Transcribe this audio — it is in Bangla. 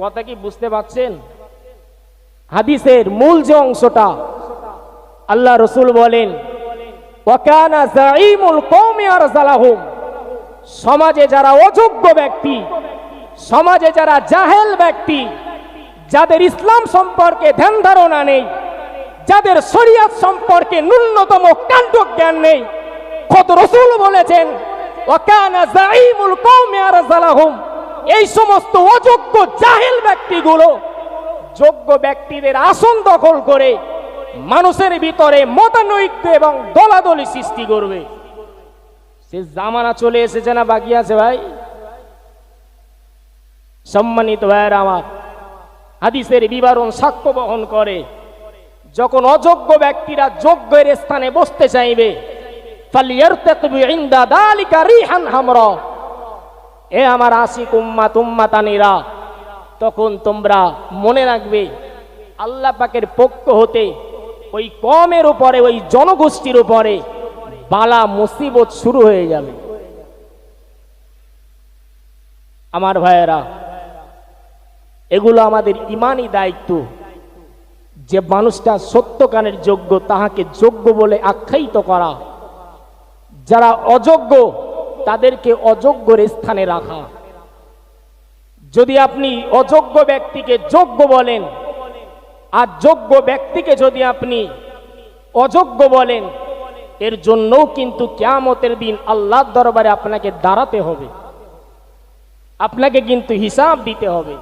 কথা কি বুঝতে পারছেন? হাদিসের মূল যে অংশটা আল্লাহ রসুল বলেন সমাজে যারা অযোগ্য ব্যক্তি, সমাজে যারা জাহেল ব্যক্তি, যাদের ইসলাম সম্পর্কে ধ্যান ধারণা নেই, যাদের শরিয়ত সম্পর্কে ন্যূনতম কাণ্ড জ্ঞান নেই কত রসুল বলেছেন, ওয়াকানা জাইমুল কওমি আরসালাহুম। এই সমস্ত অযোগ্য জাহেল ব্যক্তিগুলো যোগ্য ব্যক্তিদের আসন দখল করে মানুষের ভিতরে মতানৈক্য এবং দলাদলি সৃষ্টি করবে। সে জামানা চলে এসেছে না বাকি আছে ভাই? সম্মানিত ভাইয়ের আমার, হাদিসের বিবরণ সাক্ষ্য বহন করে, যখন অযোগ্য ব্যক্তিরা যোগ্যের স্থানে বসতে চাইবে, ফালিয়ারতাকবি ইনদা দালিকা রিহান হামরা। এ আমার আশিক তুম্মা তানিরা তখন তোমরা মনে রাখবে, আল্লাহ পাকের পক্ষ হতে ওই কমের উপরে, ওই জনগোষ্ঠীর উপরে বালা মুসিবত শুরু হয়ে যাবে। আমার ভাইয়েরা, এগুলো আমাদের ইমানই দায়িত্ব, যে মানুষটা সত্যকানের যোগ্য তাহাকে যোগ্য বলে আখ্যায়িত করা। যারা অযোগ্য তাদেরকে অযোগ্যের স্থানে রাখা। যদি আপনি অযোগ্য ব্যক্তিকে যোগ্য বলেন, আর যোগ্য ব্যক্তিকে যদি আপনি অযোগ্য বলেন, এর জন্যও কিন্তু কেয়ামতের দিন আল্লাহর দরবারে আপনাকে দাঁড়াতে হবে। আপনাকে কিন্তু হিসাব দিতে হবে।